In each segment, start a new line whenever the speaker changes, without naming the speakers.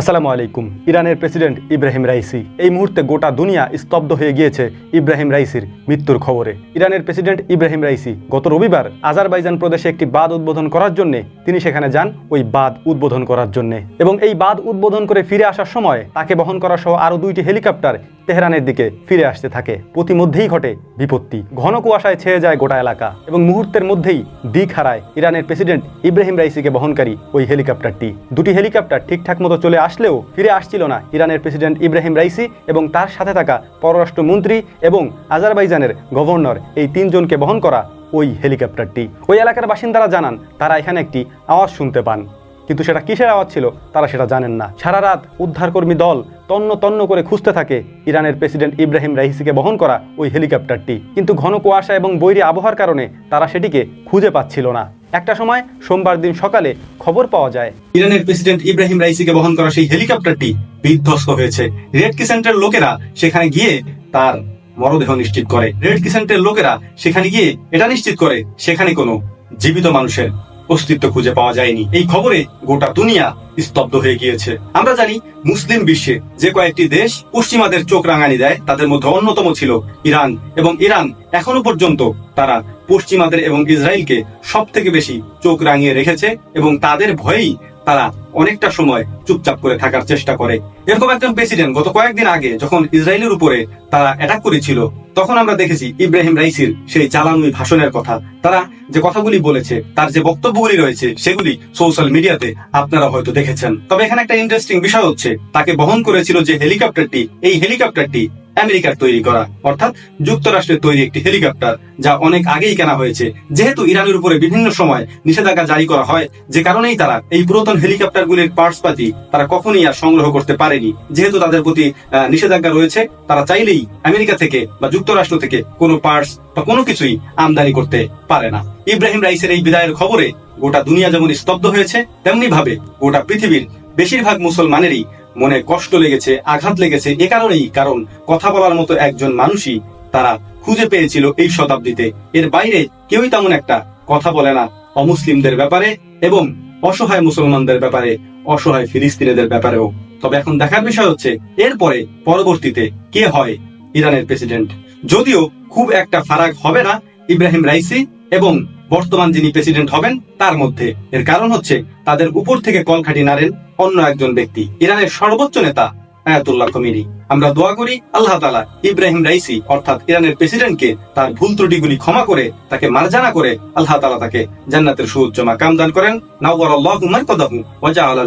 আসসালামু আলাইকুম। ইরানের প্রেসিডেন্ট ইব্রাহিম রাইসি এই মুহূর্তে গোটা দুনিয়া স্তব্ধ হয়ে গিয়েছে ইব্রাহিম রাইসির মৃত্যুর খবরে। ইরানের প্রেসিডেন্ট ইব্রাহিম রাইসি গত রবিবার আজারবাইজান প্রদেশে একটি বাঁধ উদ্বোধন করার জন্য তিনি সেখানে যান ওই বাঁধ উদ্বোধন করার জন্য এবং এই বাঁধ উদ্বোধন করে ফিরে আসার সময় তাকে বহন করা সহ আরও দুইটি হেলিকপ্টার তেহরানের দিকে ফিরে আসতে থাকে। প্রতিমধ্যেই ঘটে বিপত্তি। ঘন কুয়াশায় ছেয়ে যায় গোটা এলাকা এবং মুহূর্তের মধ্যেই দিক হারায় ইরানের প্রেসিডেন্ট ইব্রাহিম রাইসিকে বহনকারী ওই হেলিকপ্টারটি। দুটি হেলিকপ্টার ঠিকঠাক মতো চলে আসলেও ফিরে আসছিল না ইরানের প্রেসিডেন্ট ইব্রাহিম রাইসি এবং তার সাথে থাকা পররাষ্ট্রমন্ত্রী এবং আজারবাইজানের গভর্নর এই তিনজনকে বহন করা ওই হেলিকপ্টারটি। ওই এলাকার বাসিন্দারা জানান, তারা এখানে একটি আওয়াজ শুনতে পান। কিন্তু সেটা কিসের আওয়াজ ছিল, তারা সেটা জানেন না। সারা রাত উদ্ধারকর্মী দল তন্ন তন্ন করে খুঁজতে থাকে ইরানের প্রেসিডেন্ট ইব্রাহিম রাইসিকে বহন করা ওই হেলিকপ্টারটি। কিন্তু ঘন কুয়াশা এবং বৈরী আবহাওয়ার কারণে তারা সেটিকে খুঁজে পাচ্ছিল না। একটা সময় সোমবার দিন সকালে খবর পাওয়া যায়। ইরানের প্রেসিডেন্ট ইব্রাহিম রাইসিকে বহন করা সেই হেলিকপ্টারটি বিধ্বস্ত হয়েছে। রেড ক্রিসেন্টের লোকেরা সেখানে গিয়ে তার মরদেহ নিশ্চিত করে। রেড ক্রিসেন্টের লোকেরা সেখানে গিয়ে এটা নিশ্চিত করে, সেখানে কোনো জীবিত মানুষের অস্তিত্ব খুঁজে পাওয়া যায়নি। এই খবরে গোটা দুনিয়া স্তব্ধ হয়ে গিয়েছে। আমরা জানি মুসলিম বিশ্বে যে কয়েকটি দেশ পশ্চিমাদের চোখ রাঙানি দেয়, তাদের মধ্যে অন্যতম ছিল ইরান এবং ইরান এখনও পর্যন্ত তারা পশ্চিমাদের এবং ইসরায়েলকে সব থেকে বেশি চোখ রাঙিয়ে রেখেছে এবং তাদের ভয়েই তারা অনেকটা সময় চুপচাপ করে থাকার চেষ্টা করে। এরকম একজন প্রেসিডেন্ট গত কয়েকদিন আগে যখন ইসরায়েলের উপরে তারা অ্যাটাক করেছিল তখন আমরা দেখেছি ইব্রাহিম রাইসির সেই জ্বালানুই ভাষণের কথা। তারা যে কথাগুলি বলেছে, তার যে বক্তব্যগুলি রয়েছে, সেগুলি সোশ্যাল মিডিয়াতে আপনারা হয়তো দেখেছেন। তবে এখানে একটা ইন্টারেস্টিং বিষয় হচ্ছে, তাকে বহন করেছিল যে হেলিকপ্টারটি, এই হেলিকপ্টারটি আমেরিকার তৈরি করা, অর্থাৎ যুক্তরাষ্ট্রের তৈরি একটি হেলিকপ্টার, যা অনেক আগেই কেনা হয়েছে। যেহেতু ইরানের উপরে বিভিন্ন সময় নিষেধাজ্ঞা জারি করা হয়, যে কারণেই তারা এই পুরাতন হেলিকপ্টারগুলির পার্টস পাতি তারা কখনই আর সংগ্রহ করতে পারেনি। যেহেতু তাদের প্রতি নিষেধাজ্ঞা রয়েছে, তারা চাইলেই আমেরিকা থেকে বা যুক্তরাষ্ট্র থেকে কোনো পার্টস বা কোনো কিছুই আমদানি করতে পারে না। ইব্রাহিম রাইসের এই বিদায়ের খবরে গোটা দুনিয়া যেমন স্তব্ধ হয়েছে তেমনি ভাবে গোটা পৃথিবীর বেশিরভাগ মুসলমানেরই মনে কষ্ট লেগেছে, আঘাত লেগেছে, এ কারণেই, কারণ কথা বলার মতো একজন মানুষই তারা খুঁজে পেয়েছিল এই শতাব্দীতে। এর বাইরে কেউই তেমন একটা কথা বলে না অমুসলিমদের ব্যাপারে এবং অসহায় মুসলমানদের ব্যাপারে, অসহায় ফিলিস্তিনিদের ব্যাপারেও। তবে এখন দেখার বিষয় হচ্ছে, এরপরে, পরবর্তীতে কে হয় ইরানের প্রেসিডেন্ট? যদিও খুব একটা ফারাক হবে না ইব্রাহিম রাইসি এবং বর্তমান যিনি প্রেসিডেন্ট হবেন, তার মধ্যে। এর কারণ হচ্ছে, তাদের উপর থেকে কলকাঠি নাড়েন অন্য একজন ব্যক্তি, ইরানের সর্বোচ্চ নেতা আয়াতুল্লাহ খমিনি। আমরা দোয়া করি আল্লাহ তালা ইব্রাহিম রাইসি, অর্থাৎ ইরানের প্রেসিডেন্টকে তার ভুল ত্রুটিগুলি ক্ষমা করে, তাকে মার্জানা করে আল্লাহ তালা তাকে জান্নাতের সুউচ্চ মাকাম দান করেন।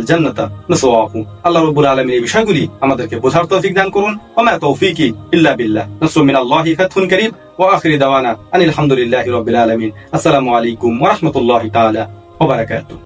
জান্নাতা আল্লাহ এই বিষয়গুলি আমাদেরকে বোঝার তৌফিক দান করুন। ওমা তৌফিকি ইল্লা বিল্লাহ। ওয়া আখিরি দাওয়ানা আনিল হামদুলিল্লাহি রাব্বিল আলামিন। আসসালামু আলাইকুম ওয়া রাহমাতুল্লাহি তাআলা ওয়া বারাকাতুহু।